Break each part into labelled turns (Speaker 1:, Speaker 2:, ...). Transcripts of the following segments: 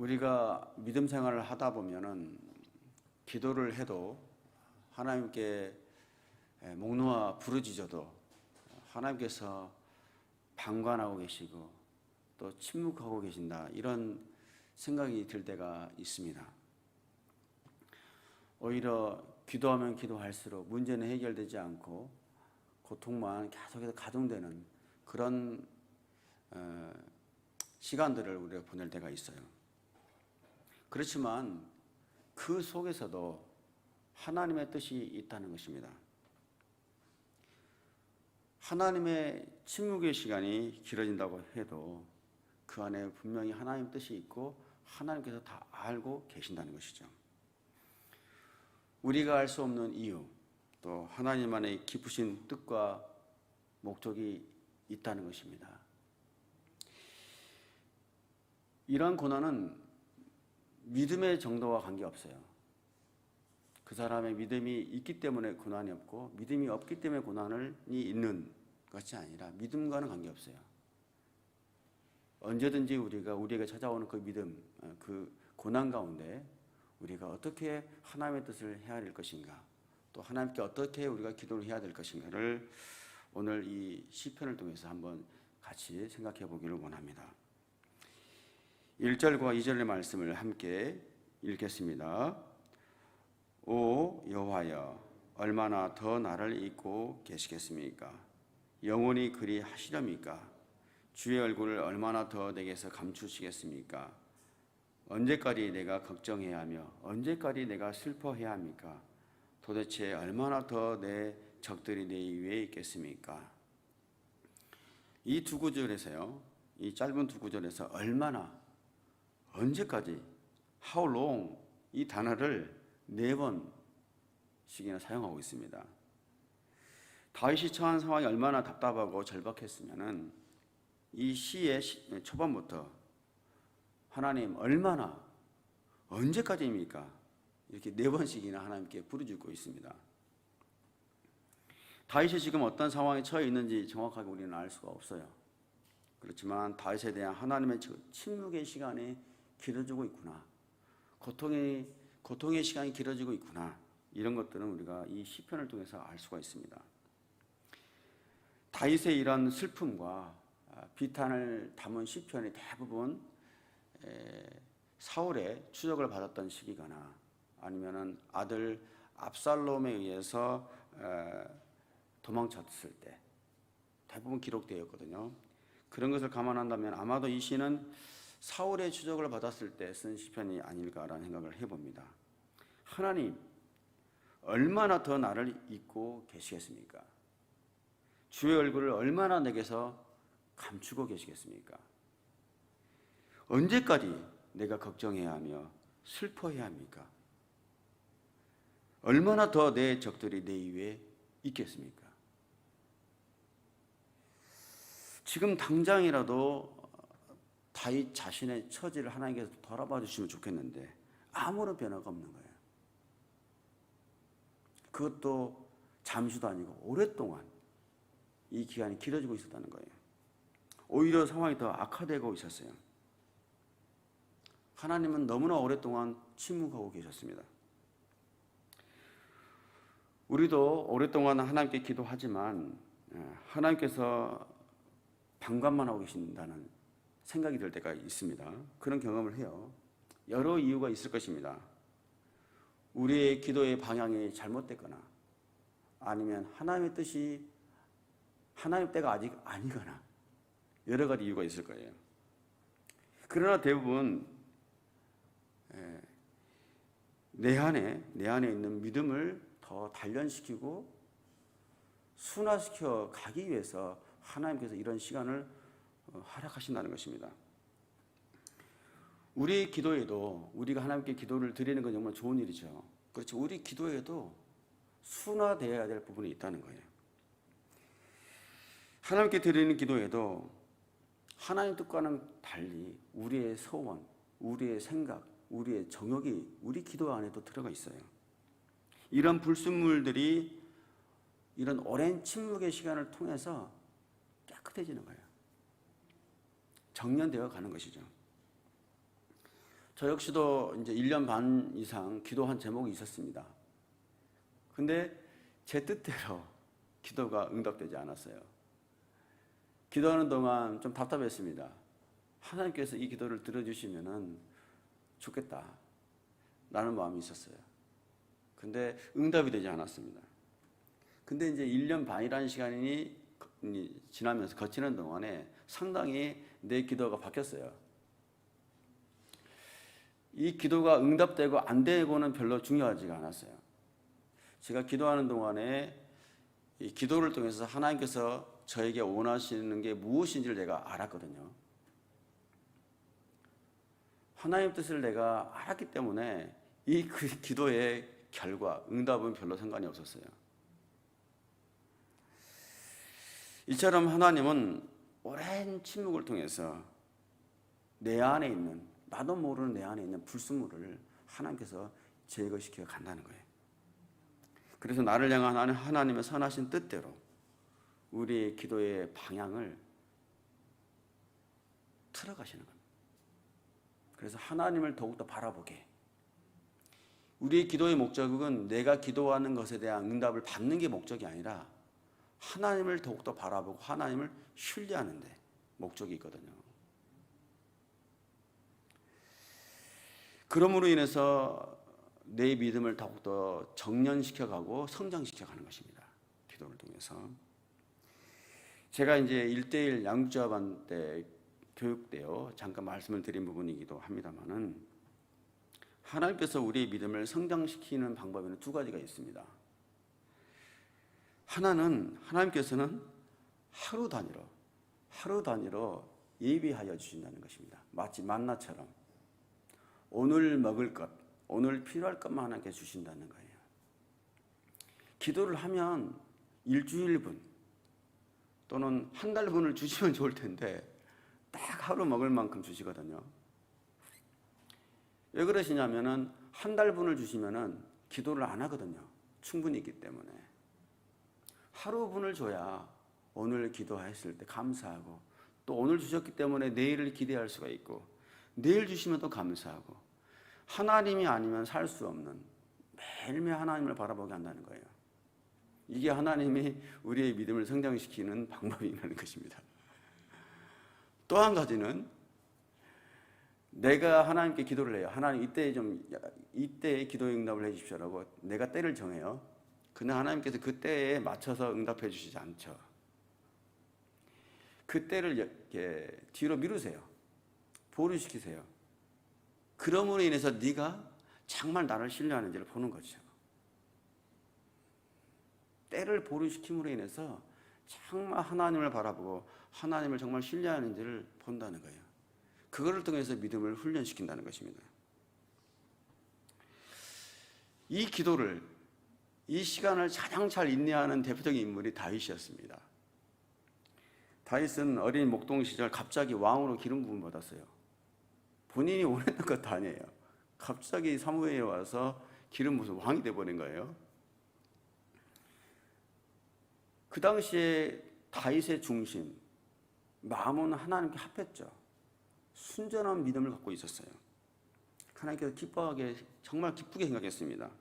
Speaker 1: 우리가 믿음 생활을 하다 보면은 기도를 해도 하나님께 목 놓아 부르짖어도 하나님께서 방관하고 계시고 또 침묵하고 계신다 이런 생각이 들 때가 있습니다. 오히려 기도하면 기도할수록 문제는 해결되지 않고 고통만 계속해서 가중되는 그런 어, 시간들을 우리가 보낼 때가 있어요. 그렇지만 그 속에서도 하나님의 뜻이 있다는 것입니다. 하나님의 침묵의 시간이 길어진다고 해도 그 안에 분명히 하나님 뜻이 있고 하나님께서 다 알고 계신다는 것이죠. 우리가 알 수 없는 이유, 또 하나님만의 깊으신 뜻과 목적이 있다는 것입니다. 이러한 고난은 믿음의 정도와 관계없어요. 그 사람의 믿음이 있기 때문에 고난이 없고 믿음이 없기 때문에 고난이 있는 것이 아니라 믿음과는 관계없어요. 언제든지 우리가 우리에게 찾아오는 그 믿음, 어, 그 고난 가운데 우리가 어떻게 하나님의 뜻을 될 것인가, 또 하나님께 어떻게 우리가 기도를 해야 될 것인가를 오늘 이 시편을 통해서 한번 같이 생각해 보기를 원합니다. 1절과 2절의 말씀을 함께 읽겠습니다. 오 여호와여 얼마나 더 나를 잊고 계시겠습니까? 영원히 그리 하시렵니까? 주의 얼굴을 얼마나 더 내게서 감추시겠습니까? 언제까지 내가 걱정해야 하며 언제까지 내가 슬퍼해야 합니까? 도대체 얼마나 더 내 적들이 내 위에 있겠습니까? 이 두 구절에서요. 이 짧은 두 구절에서 얼마나 언제까지 how long 이 단어를 네 번씩이나 사용하고 있습니다. 다윗이 처한 상황이 얼마나 답답하고 절박했으면은 이 시의 초반부터 하나님 얼마나 언제까지입니까? 이렇게 네 번씩이나 하나님께 부르짖고 있습니다. 다윗이 지금 어떤 상황에 처해 있는지 정확하게 우리는 알 수가 없어요. 그렇지만 다윗에 대한 하나님의 침묵의 시간이 길어지고 있구나. 고통의 고통의 시간이 길어지고 있구나. 이런 것들은 우리가 이 시편을 통해서 알 수가 있습니다. 다윗의 이런 슬픔과 비탄을 담은 시편이 대부분 사울의 추적을 받았던 시기거나 아니면은 아들 압살롬에 의해서 도망쳤을 때 대부분 기록되었거든요. 그런 것을 감안한다면 아마도 이 시는 사울의 추적을 받았을 때 쓴 시편이 아닐까라는 생각을 해봅니다. 하나님 얼마나 더 나를 잊고 계시겠습니까? 주의 얼굴을 얼마나 내게서 감추고 계시겠습니까? 언제까지 내가 걱정해야 하며 슬퍼해야 합니까? 얼마나 더 내 적들이 내 위에 있겠습니까? 지금 당장이라도 다윗 자신의 처지를 하나님께서 돌아봐 주시면 좋겠는데 아무런 변화가 없는 거예요. 그것도 잠시도 아니고 오랫동안 이 기간이 길어지고 있었다는 거예요. 오히려 상황이 더 악화되고 있었어요. 하나님은 너무나 오랫동안 침묵하고 계셨습니다. 우리도 오랫동안 하나님께 기도하지만 예, 하나님께서 방관만 하고 계신다는 생각이 들 때가 있습니다. 그런 경험을 해요. 여러 이유가 있을 것입니다. 우리의 기도의 방향이 잘못됐거나 아니면 하나님의 뜻이 하나님 때가 아직 아니거나 여러 가지 이유가 있을 거예요. 그러나 대부분 예, 내 안에 내 안에 있는 믿음을 더 단련시키고 순화시켜 가기 위해서 하나님께서 이런 시간을 어, 활약하신다는 것입니다. 우리 기도에도 우리가 하나님께 기도를 드리는 건 정말 좋은 일이죠. 그렇죠. 우리 기도에도 순화되어야 될 부분이 있다는 거예요. 하나님께 드리는 기도에도 하나님 뜻과는 달리 우리의 소원, 우리의 생각, 우리의 정욕이 우리 기도 안에도 들어가 있어요. 이런 불순물들이 이런 오랜 침묵의 시간을 통해서 깨끗해지는 거예요. 정련되어 가는 것이죠. 저 역시도 이제 1년 반 이상 기도한 제목이 있었습니다. 근데 제 뜻대로 기도가 응답되지 않았어요. 기도하는 동안 좀 답답했습니다. 하나님께서 이 기도를 들어주시면은 좋겠다. 라는 마음이 있었어요. 근데 응답이 되지 않았습니다. 근데 이제 1년 반이라는 시간이 지나면서 거치는 동안에 상당히 내 기도가 바뀌었어요. 이 기도가 응답되고 안 되고는 별로 중요하지가 않았어요. 제가 기도하는 동안에 이 기도를 통해서 하나님께서 저에게 원하시는 게 무엇인지를 내가 알았거든요. 하나님 뜻을 내가 알았기 때문에 이 그 기도의 결과, 응답은 별로 상관이 없었어요. 이처럼 하나님은 오랜 침묵을 통해서 내 안에 있는 나도 모르는 내 안에 있는 불순물을 하나님께서 제거시켜 간다는 거예요. 그래서 나를 향한 하나님의 선하신 뜻대로 우리의 기도의 방향을 틀어가시는 겁니다. 그래서 하나님을 더욱더 바라보게. 우리의 기도의 목적은 내가 기도하는 것에 대한 응답을 받는 게 목적이 아니라 하나님을 더욱더 바라보고 하나님을 신뢰하는 데 목적이 있거든요. 그러므로 인해서 내 믿음을 더욱더 정년시켜 가고 성장시켜 가는 것입니다. 기도를 통해서. 제가 이제 1대1 양육자반 때 교육 때요. 잠깐 말씀을 드린 부분이기도 합니다만은 하나님께서 우리의 믿음을 성장시키는 방법에는 두 가지가 있습니다. 하나는 하나님께서는 하루 단위로 하루 단위로 예비하여 주신다는 것입니다. 마치 만나처럼 오늘 먹을 것, 오늘 필요할 것만 하나님께 주신다는 거예요. 기도를 하면 일주일분 또는 한 달분을 주시면 좋을 텐데 딱 하루 먹을 만큼 주시거든요. 왜 그러시냐면은 한 달분을 주시면은 기도를 안 하거든요. 충분히 있기 때문에. 하루분을 줘야 오늘 기도했을 때 감사하고 또 오늘 주셨기 때문에 내일을 기대할 수가 있고 내일 주시면 또 감사하고 하나님이 아니면 살 수 없는 매일매일 하나님을 바라보게 한다는 거예요. 이게 하나님이 우리의 믿음을 성장시키는 방법이라는 것입니다. 또 한 가지는 내가 하나님께 기도를 해요. 하나님 이때 좀 이때 기도 응답을 해 주십시오라고 내가 때를 정해요. 근데 하나님께서 그 때에 맞춰서 응답해 주시지 않죠. 그 때를 이렇게 뒤로 미루세요. 보류시키세요. 그러므로 인해서 네가 정말 나를 신뢰하는지를 보는 거죠. 때를 보류시킴으로 인해서 정말 하나님을 바라보고 하나님을 정말 신뢰하는지를 본다는 거예요. 그거를 통해서 믿음을 훈련시킨다는 것입니다. 이 기도를 이 시간을 가장 잘 인내하는 대표적인 인물이 다윗이었습니다. 다윗은 어린 목동 시절 갑자기 왕으로 기름 부음 받았어요. 본인이 원했던 것도 아니에요. 갑자기 사무엘에 와서 기름 무슨 왕이 돼 버린 거예요. 그 당시에 다윗의 중심 마음은 하나님께 합했죠. 순전한 믿음을 갖고 있었어요. 하나님께서 기뻐하게 정말 기쁘게 생각했습니다.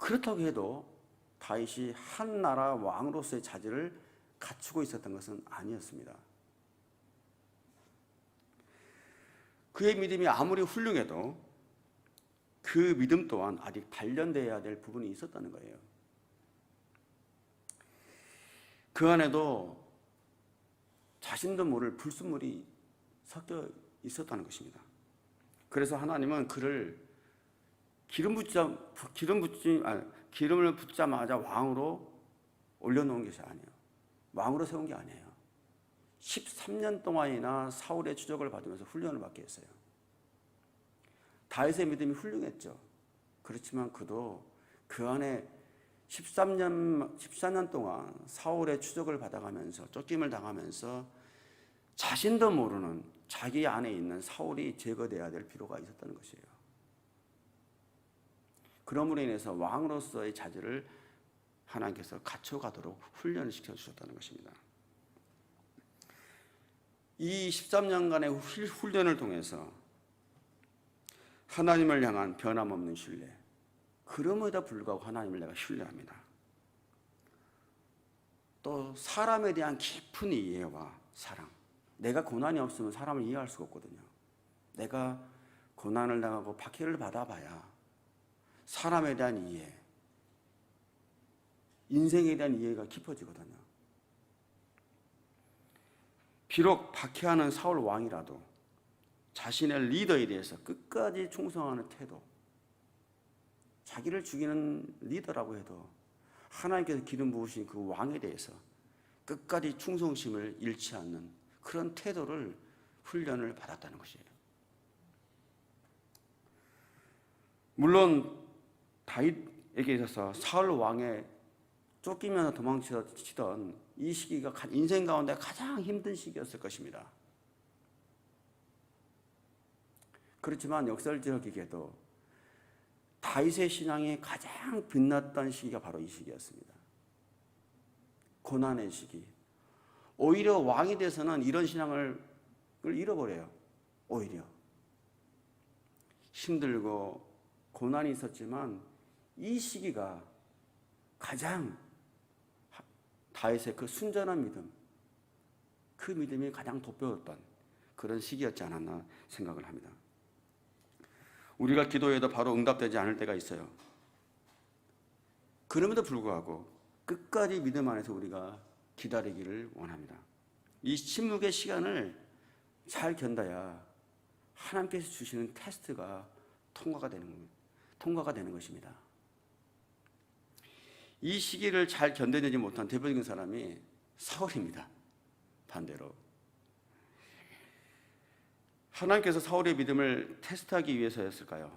Speaker 1: 그렇다고 해도 다윗이 한 나라 왕으로서의 자질을 갖추고 있었던 것은 아니었습니다. 그의 믿음이 아무리 훌륭해도 그 믿음 또한 아직 단련되어야 될 부분이 있었다는 거예요. 그 안에도 자신도 모를 불순물이 섞여 있었다는 것입니다. 그래서 하나님은 그를 기름 붓자 기름 붓지 아 기름을 붓자마자 왕으로 올려놓은 것이 아니에요. 왕으로 세운 게 아니에요. 13년 동안이나 사울의 추적을 받으면서 훈련을 받게 했어요. 다윗의 믿음이 훌륭했죠. 그렇지만 그도 그 안에 13년 14년 동안 사울의 추적을 받아가면서 쫓김을 당하면서 자신도 모르는 자기 안에 있는 사울이 제거돼야 될 필요가 있었다는 것이에요. 그러므로 인해서 왕으로서의 자질을 하나님께서 갖춰가도록 훈련을 시켜주셨다는 것입니다. 이 13년간의 훈련을 통해서 하나님을 향한 변함없는 신뢰. 그럼에도 불구하고 하나님을 내가 신뢰합니다. 또 사람에 대한 깊은 이해와 사랑. 내가 고난이 없으면 사람을 이해할 수가 없거든요. 내가 고난을 당하고 박해를 받아봐야 사람에 대한 이해, 인생에 대한 이해가 깊어지거든요. 비록 박해하는 사울 왕이라도 자신의 리더에 대해서 끝까지 충성하는 태도, 자기를 죽이는 리더라고 해도 하나님께서 기름 부으신 그 왕에 대해서 끝까지 충성심을 잃지 않는 그런 태도를 훈련을 받았다는 것이에요. 물론 다윗에게 있어서 사울 왕의 쫓기면서 도망치던 이 시기가 가- 인생 가운데 가장 힘든 시기였을 것입니다. 그렇지만 역설적이게도 다윗의 신앙이 가장 빛났던 시기가 바로 이 시기였습니다. 고난의 시기. 오히려 왕이 돼서는 이런 신앙을 잃어버려요. 오히려. 힘들고 고난이 있었지만 이 시기가 가장 하- 다윗의 그 순전한 믿음, 그 믿음이 가장 돋보였던 그런 시기였지 않았나 생각을 합니다. 우리가 기도해도 바로 응답되지 않을 때가 있어요. 그럼에도 불구하고 끝까지 믿음 안에서 우리가 기다리기를 원합니다. 이 침묵의 시간을 잘 견뎌야 하나님께서 주시는 테스트가 통과가 되는 겁니다. 통과가 되는 것입니다. 이 시기를 잘 견뎌내지 못한 대표적인 사람이 사울입니다. 반대로. 하나님께서 사울의 믿음을 테스트하기 위해서였을까요?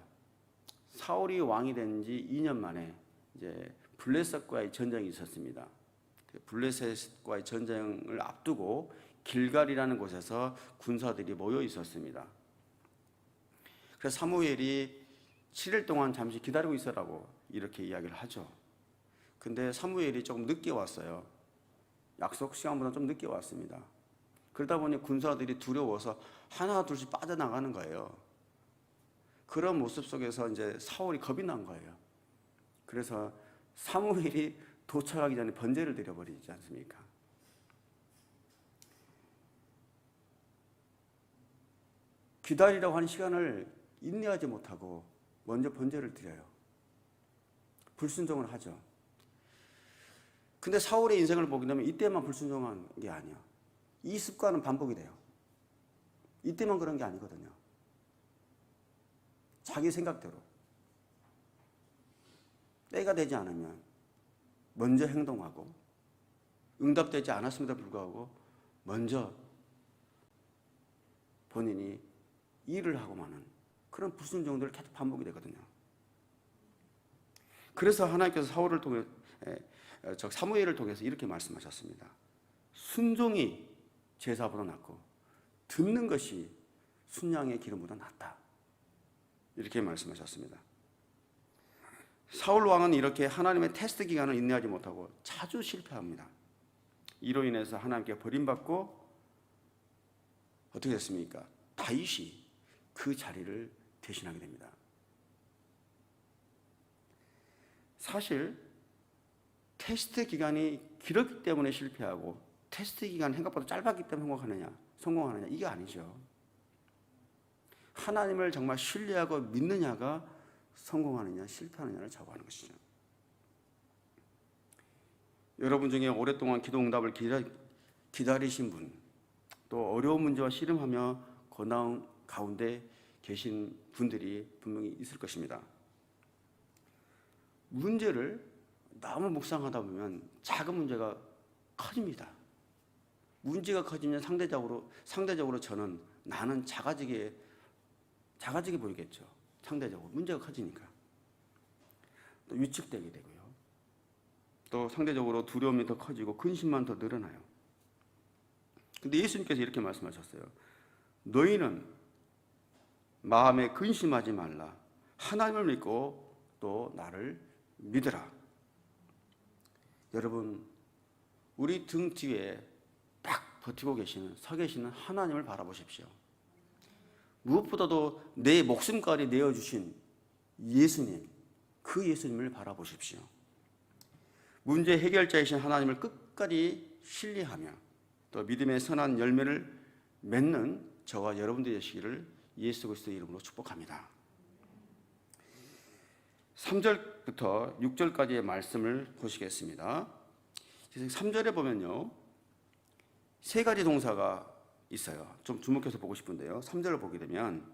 Speaker 1: 사울이 왕이 된 지 2년 만에 이제 블레셋과의 전쟁이 있었습니다. 그 블레셋과의 전쟁을 앞두고 길갈이라는 곳에서 군사들이 모여 있었습니다. 그래서 사무엘이 7일 동안 잠시 기다리고 있으라고 이렇게 이야기를 하죠. 근데 사무엘이 조금 늦게 왔어요. 약속 시간보다 좀 늦게 왔습니다. 그러다 보니 군사들이 두려워서 하나 둘씩 빠져나가는 거예요. 그런 모습 속에서 이제 사울이 겁이 난 거예요. 그래서 사무엘이 도착하기 전에 번제를 드려버리지 않습니까? 기다리라고 하는 시간을 인내하지 못하고 먼저 번제를 드려요. 불순종을 하죠. 근데 사울의 인생을 보게 되면 이때만 불순종한 게 아니야. 이 습관은 반복이 돼요. 이때만 그런 게 아니거든요. 자기 생각대로. 때가 되지 않으면 먼저 행동하고 응답되지 않았음에도 불구하고 먼저 본인이 일을 하고 마는 그런 불순종들을 계속 반복이 되거든요. 그래서 하나님께서 사울을 통해 에, 어, 저 사무엘을 통해서 이렇게 말씀하셨습니다. 순종이 제사보다 낫고 듣는 것이 순양의 기름보다 낫다. 이렇게 말씀하셨습니다. 사울 왕은 이렇게 하나님의 테스트 기간을 인내하지 못하고 자주 실패합니다. 이로 인해서 하나님께 버림받고 어떻게 됐습니까? 다윗이 그 자리를 대신하게 됩니다. 사실 테스트 기간이 길었기 때문에 실패하고 테스트 기간 생각보다 짧았기 때문에 성공하느냐, 성공하느냐 이게 아니죠. 하나님을 정말 신뢰하고 믿느냐가 성공하느냐, 실패하느냐를 좌우하는 것이죠. 여러분 중에 오랫동안 기도 응답을 기다, 기다리신 분, 또 어려운 문제와 씨름하며 고난 가운데 계신 분들이 분명히 있을 것입니다. 문제를 너무 묵상하다 보면 작은 문제가 커집니다. 문제가 커지면 상대적으로 상대적으로 저는 나는 작아지게 작아지게 보이겠죠. 상대적으로 문제가 커지니까 또 위축되게 되고요. 또 상대적으로 두려움이 더 커지고 근심만 더 늘어나요. 근데 예수님께서 이렇게 말씀하셨어요. 너희는 마음에 근심하지 말라. 하나님을 믿고 또 나를 믿으라. 여러분, 우리 등 뒤에 딱 버티고 계시는, 서 계시는 하나님을 바라보십시오. 무엇보다도 내 목숨까지 내어 주신 예수님, 그 예수님을 바라보십시오. 문제 해결자이신 하나님을 끝까지 신뢰하며 또 믿음의 선한 열매를 맺는 저와 여러분들이 되시기를 예수 그리스도의 이름으로 축복합니다. 3절부터 6절까지의 말씀을 보시겠습니다. 3절에 보면요. 세 가지 동사가 있어요. 좀 주목해서 보고 싶은데요. 3절을 보게 되면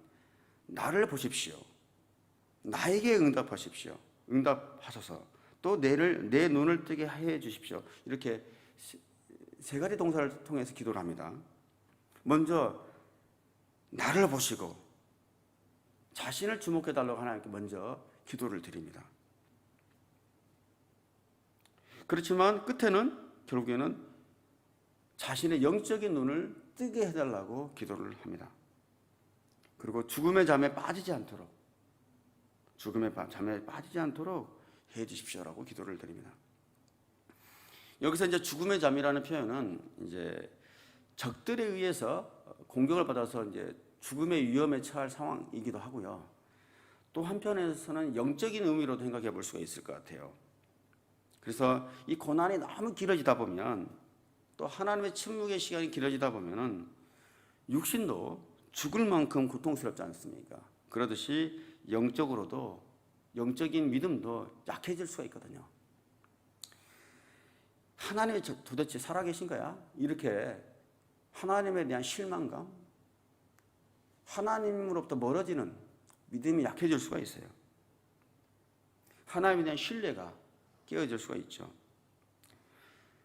Speaker 1: 나를 보십시오. 나에게 응답하십시오. 응답하소서. 또 내를 내 눈을 뜨게 해 주십시오. 이렇게 세- 세 가지 동사를 통해서 기도를 합니다. 먼저 나를 보시고 자신을 주목해 달라고 하나님께 먼저 기도를 드립니다. 그렇지만 끝에는 결국에는 자신의 영적인 눈을 뜨게 해달라고 기도를 합니다. 그리고 죽음의 잠에 빠지지 않도록 죽음의 밤- 잠에 빠지지 않도록 해 주십시오라고 기도를 드립니다. 여기서 이제 죽음의 잠이라는 표현은 이제 적들에 의해서 공격을 받아서 이제 죽음의 위험에 처할 상황이기도 하고요. 또 한편에서는 영적인 의미로도 생각해 볼 수가 있을 것 같아요. 그래서 이 고난이 너무 길어지다 보면 또 하나님의 침묵의 시간이 길어지다 보면은 육신도 죽을 만큼 고통스럽지 않습니까? 그러듯이 영적으로도 영적인 믿음도 약해질 수가 있거든요. 하나님이 저- 도대체 살아계신 거야? 이렇게 하나님에 대한 실망감, 하나님으로부터 멀어지는 믿음이 약해질 수가 있어요. 하나님에 대한 신뢰가 깨어질 수가 있죠.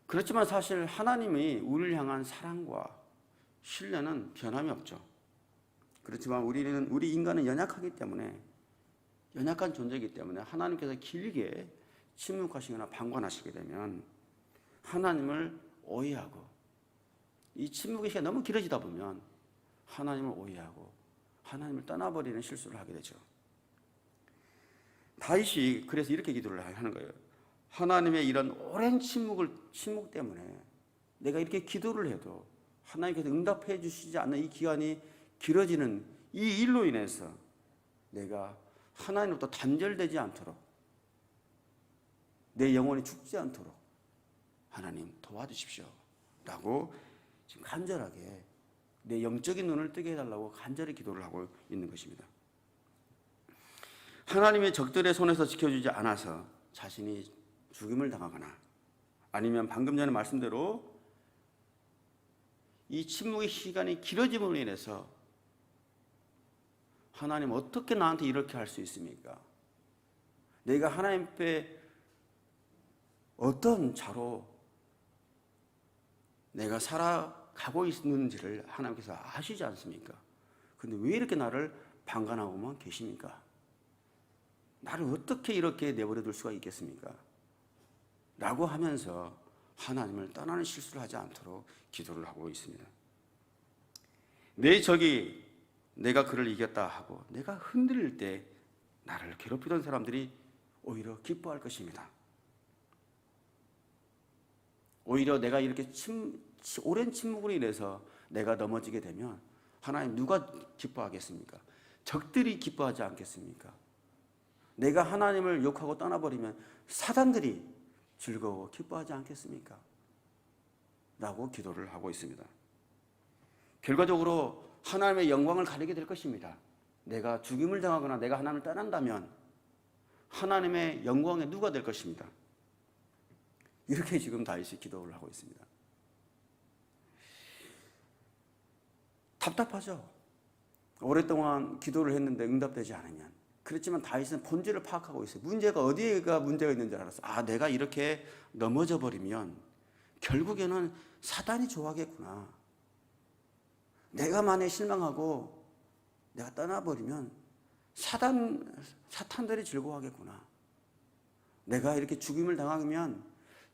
Speaker 1: 그렇지만 사실 하나님이 우리를 향한 사랑과 신뢰는 변함이 없죠. 그렇지만 우리는 우리 인간은 연약하기 때문에 연약한 존재이기 때문에 하나님께서 길게 침묵하시거나 방관하시게 되면 하나님을 오해하고 이 침묵의 시간이 너무 길어지다 보면 하나님을 오해하고 하나님을 떠나버리는 실수를 하게 되죠. 다윗이 그래서 이렇게 기도를 하는 거예요. 하나님의 이런 오랜 침묵을 침묵 때문에 내가 이렇게 기도를 해도 하나님께서 응답해 주시지 않는 이 기간이 길어지는 이 일로 인해서 내가 하나님으로부터 단절되지 않도록 내 영혼이 죽지 않도록 하나님 도와주십시오. 라고 지금 간절하게 내 영적인 눈을 뜨게 해달라고 간절히 기도를 하고 있는 것입니다. 하나님의 적들의 손에서 지켜주지 않아서 자신이 죽임을 당하거나 아니면 방금 전에 말씀대로 이 침묵의 시간이 길어짐으로 인해서 하나님 어떻게 나한테 이렇게 할 수 있습니까? 내가 하나님 앞에 어떤 자로 내가 살아 가고 있는지를 하나님께서 아시지 않습니까? 근데 왜 이렇게 나를 방관하고만 계십니까? 나를 어떻게 이렇게 내버려 둘 수가 있겠습니까? 라고 하면서 하나님을 떠나는 실수를 하지 않도록 기도를 하고 있습니다. 내 적이 내가 그를 이겼다 하고 내가 흔들릴 때 나를 괴롭히던 사람들이 오히려 기뻐할 것입니다. 오히려 내가 이렇게 침, 치- 오랜 침묵으로 인해서 내가 넘어지게 되면 하나님 누가 기뻐하겠습니까? 적들이 기뻐하지 않겠습니까? 내가 하나님을 욕하고 떠나버리면 사단들이 즐거워 기뻐하지 않겠습니까? 라고 기도를 하고 있습니다. 결과적으로 하나님의 영광을 가리게 될 것입니다. 내가 죽임을 당하거나 내가 하나님을 떠난다면 하나님의 영광에 누가 될 것입니다. 이렇게 지금 다윗이 기도를 하고 있습니다. 답답하죠. 오랫동안 기도를 했는데 응답되지 않으면. 그렇지만 다윗은 본질을 파악하고 있어요. 문제가 어디가 문제가 있는 줄 알았어. 아, 내가 이렇게 넘어져 버리면 결국에는 사단이 좋아하겠구나. 내가 만에 실망하고 내가 떠나버리면 사단, 사탄들이 즐거워하겠구나. 내가 이렇게 죽임을 당하면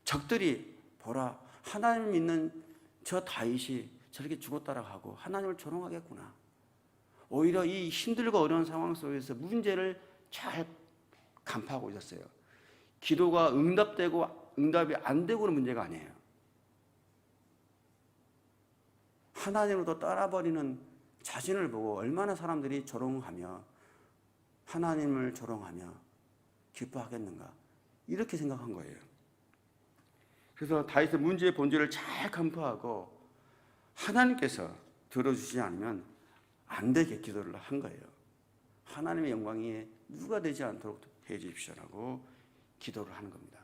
Speaker 1: 적들이 보라 하나님 믿는 저 다윗이 저렇게 죽었다라고 하고 하나님을 조롱하겠구나. 오히려 이 힘들고 어려운 상황 속에서 문제를 잘 간파하고 있었어요. 기도가 응답되고 응답이 안 되고는 문제가 아니에요. 하나님으로부터 떠나버리는 자신을 보고 얼마나 사람들이 조롱하며 하나님을 조롱하며 기뻐하겠는가 이렇게 생각한 거예요. 그래서 다윗의 문제의 본질을 잘 간파하고 하나님께서 들어주시지 않으면 안 되게 기도를 한 거예요. 하나님의 영광이 누가 되지 않도록 해 주십시오라고 기도를 하는 겁니다.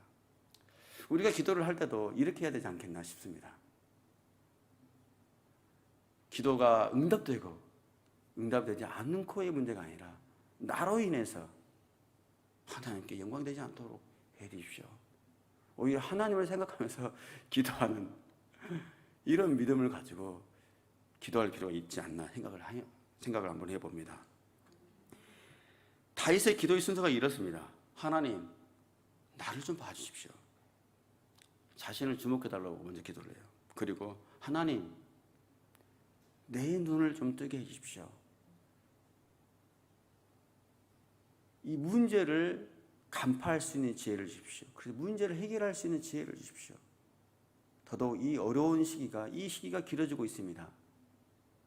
Speaker 1: 우리가 기도를 할 때도 이렇게 해야 되지 않겠나 싶습니다. 기도가 응답되고 응답되지 않는 코의 문제가 아니라 나로 인해서 하나님께 영광되지 않도록 해 주십시오. 오히려 하나님을 생각하면서 기도하는 이런 믿음을 가지고 기도할 필요가 있지 않나 생각을 하, 생각을 한번 해봅니다. 다윗의 기도의 순서가 이렇습니다. 하나님, 나를 좀 봐주십시오. 자신을 주목해달라고 먼저 기도를 해요. 그리고 하나님, 내 눈을 좀 뜨게 해주십시오. 이 문제를 간파할 수 있는 지혜를 주십시오. 그래서 문제를 해결할 수 있는 지혜를 주십시오. 더더욱 이 어려운 시기가 이 시기가 길어지고 있습니다.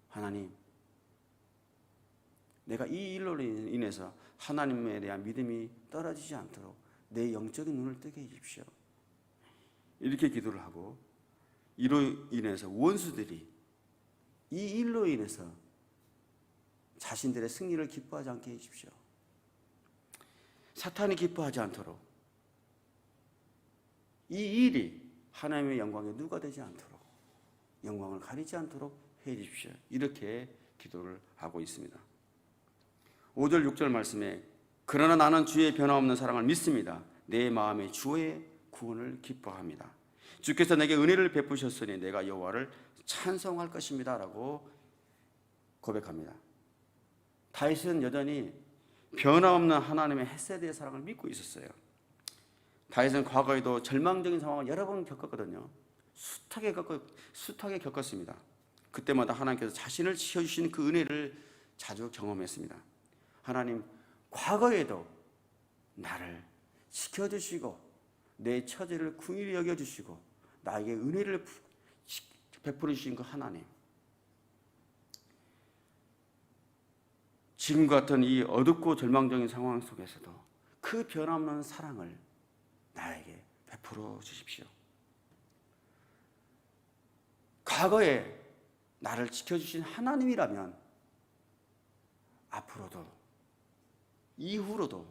Speaker 1: 하나님, 내가 이 일로 인해서 하나님에 대한 믿음이 떨어지지 않도록 내 영적인 눈을 뜨게 해주십시오. 이렇게 기도를 하고 이로 인해서 원수들이 이 일로 인해서 자신들의 승리를 기뻐하지 않게 해주십시오. 사탄이 기뻐하지 않도록 이 일이 하나님의 영광에 누가 되지 않도록 영광을 가리지 않도록 해 주십시오. 이렇게 기도를 하고 있습니다. 5절 6절 말씀에 그러나 나는 주의 변화없는 사랑을 믿습니다. 내 마음에 주의 구원을 기뻐합니다. 주께서 내게 은혜를 베푸셨으니 내가 여호와를 찬송할 것입니다라고 고백합니다. 다윗은 여전히 변함없는 하나님의 헤세드의 사랑을 믿고 있었어요. 다윗은 과거에도 절망적인 상황을 여러 번 겪었거든요. 숱하게 겪었, 숱하게 겪었습니다. 그때마다 하나님께서 자신을 지켜주신 그 은혜를 자주 경험했습니다. 하나님, 과거에도 나를 지켜주시고 내 처지를 궁일히 여겨주시고 나에게 은혜를 베풀어 주신 그 하나님. 지금 같은 이 어둡고 절망적인 상황 속에서도 그 변함없는 사랑을 나에게 베풀어 주십시오. 과거에 나를 지켜주신 하나님이라면 앞으로도 이후로도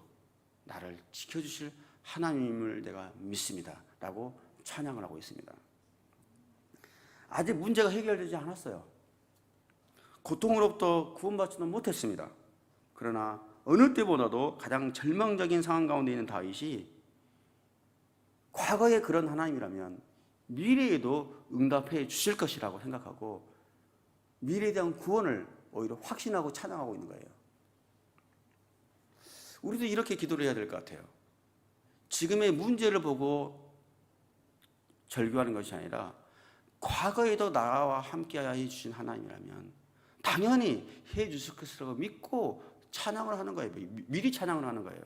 Speaker 1: 나를 지켜주실 하나님을 내가 믿습니다. 라고 찬양을 하고 있습니다. 아직 문제가 해결되지 않았어요. 고통으로부터 구원받지도 못했습니다. 그러나 어느 때보다도 가장 절망적인 상황 가운데 있는 다윗이 과거에 그런 하나님이라면 미래에도 응답해 주실 것이라고 생각하고 미래에 대한 구원을 오히려 확신하고 찬양하고 있는 거예요. 우리도 이렇게 기도를 해야 될 것 같아요. 지금의 문제를 보고 절규하는 것이 아니라 과거에도 나와 함께 해 주신 하나님이라면 당연히 해 주실 것이라고 믿고 찬양을 하는 거예요. 미리 찬양을 하는 거예요.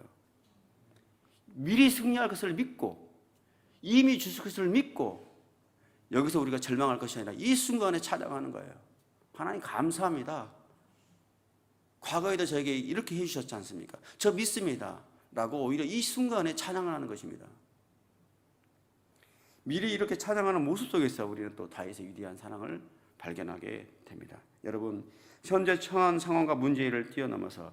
Speaker 1: 미리 승리할 것을 믿고 이미 주실 것을 믿고 여기서 우리가 절망할 것이 아니라 이 순간에 찬양하는 거예요. 하나님 감사합니다. 과거에도 저에게 이렇게 해주셨지 않습니까? 저 믿습니다. 라고 오히려 이 순간에 찬양을 하는 것입니다. 미리 이렇게 찬양하는 모습 속에서 우리는 또 다윗의 위대한 사랑을 발견하게 됩니다. 여러분, 현재 처한 상황과 문제를 뛰어넘어서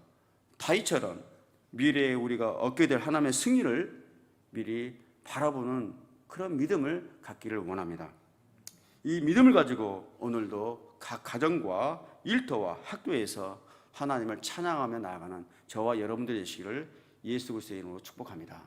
Speaker 1: 다윗처럼 미래에 우리가 얻게 될 하나님의 승리를 미리 바라보는 그런 믿음을 갖기를 원합니다. 이 믿음을 가지고 오늘도 각 가정과 일터와 학교에서 하나님을 찬양하며 나아가는 저와 여러분들 되시기를 예수 그리스도의 이름으로 축복합니다.